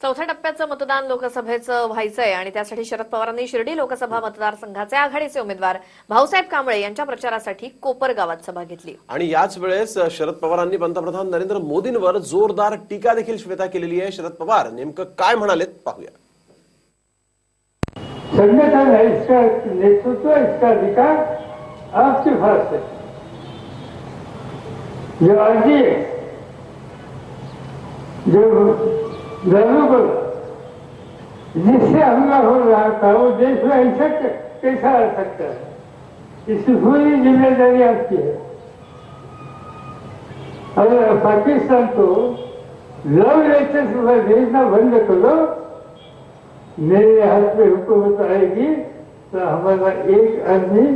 चौथ्या टप्प्याचं मतदान लोकसभेचं व्हायचंय आणि त्यासाठी शरद पवारांनी शिर्डी लोकसभा मतदारसंघाचे आघाडीचे उमेदवार भाऊसाहेब कांबळे यांच्या प्रचारासाठी कोपर गावात सभा घेतली. आणि याच वेळेस शरद पवारांनी पंतप्रधान नरेंद्र मोदींवर जोरदार टीका देखील श्वेता केलेली आहे. शरद पवार नेमकं काय म्हणालेत पाहूया. संगठन है इसका नेतृत्व इसका अधिकार आपके पास है जो अर्जी है जो धर्मबल जिससे हमला हो रहा था वो देश में ऐसा कैसा आ सकता है? इसकी पूरी जिम्मेदारी आपकी है। अगर पाकिस्तान को लव लेटर्स भेजना बंद करो। मेरे हाथ में हुकूमत आएगी तो हमारा एक आदमी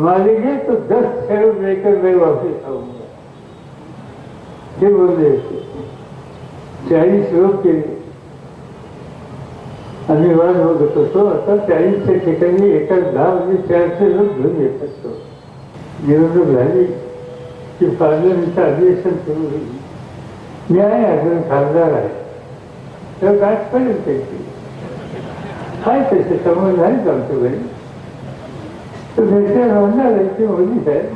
मारेंगे तो दस शेर लेकर मैं वापस आऊंगा। ये बोल रहे थे चाळीस लोक केले. आम्ही वाद बघत होतो आता चाळीसच्या ठिकाणी एका दहा म्हणजे चारशे लोक घेऊन येत असतो. निवडणूक झाली की पार्लमेंटचं अधिवेशन सुरू होईल. मी आहे अजून खासदार आहे. तर गाठ पडेल त्याची. काय तसे समज नाहीच आमच्याकडे तर भेटल्या म्हणणार आहे की मोदी साहेब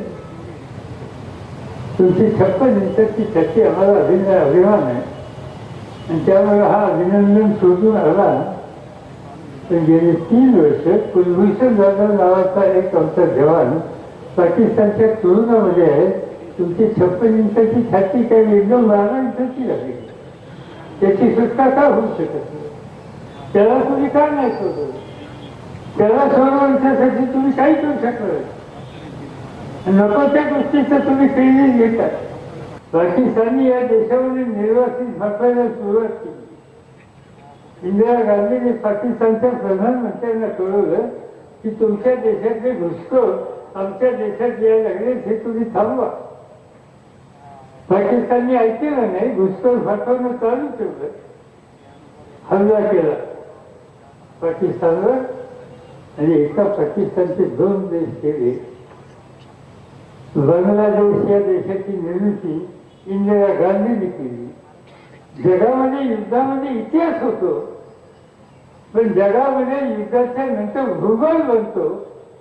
तुमची छप्पन इंचाची छत्ती आम्हाला अभिनय अभिमान आहे. आणि त्यामुळे हा अभिनंदन शोधून आला. तर गेली तीन वर्ष कुलभूषण जाधव नावाचा एक आमचा जवान पाकिस्तानच्या तुरुंगामध्ये आहे तुमची छप्पन इंचाची छाती काही एकदम बारा इंचाची लागली त्याची सुटका का होऊ शकत नाही? त्याला तुम्ही का नाही सोडवलं त्याला सोडवण्यासाठी तुम्ही काही करू शकणार नको त्या गोष्टीचं तुम्ही क्रेडिट घेता. पाकिस्तानी या देशामध्ये निर्वासित भागायला सुरुवात केली. इंदिरा गांधीने पाकिस्तानच्या प्रधानमंत्र्यांना कळवलं की तुमच्या देशातले घुसखोर आमच्या देशात यायला लागले हे तुम्ही थांबवा. पाकिस्तानने ऐकलं नाही घुसखोर पाठवणं चालू ठेवलं? हल्ला केला पाकिस्तानवर आणि एका पाकिस्तानचे दोन देश केले बांगलादेश या देशाची निर्मिती इंदिरा गांधींनी केली. जगामध्ये युद्धामध्ये इतिहास होतो. पण जगामध्ये युद्धाच्या नंतर भूगोल बनतो.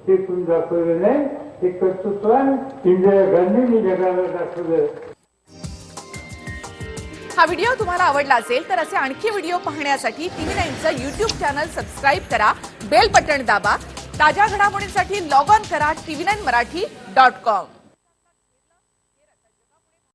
हे तुम्ही दाखवलं नाही? हे कर्तृत्वान इंदिरा गांधींनी जगाला दाखवलं. हा व्हिडिओ तुम्हाला आवडला असेल तर असे आणखी व्हिडिओ पाहण्यासाठी टीव्ही नाईनचं युट्यूब चॅनल सबस्क्राईब करा बेल बटन दाबा ताज्या घडामोडींसाठी लॉग ऑन करा TV nine Marathi dot com.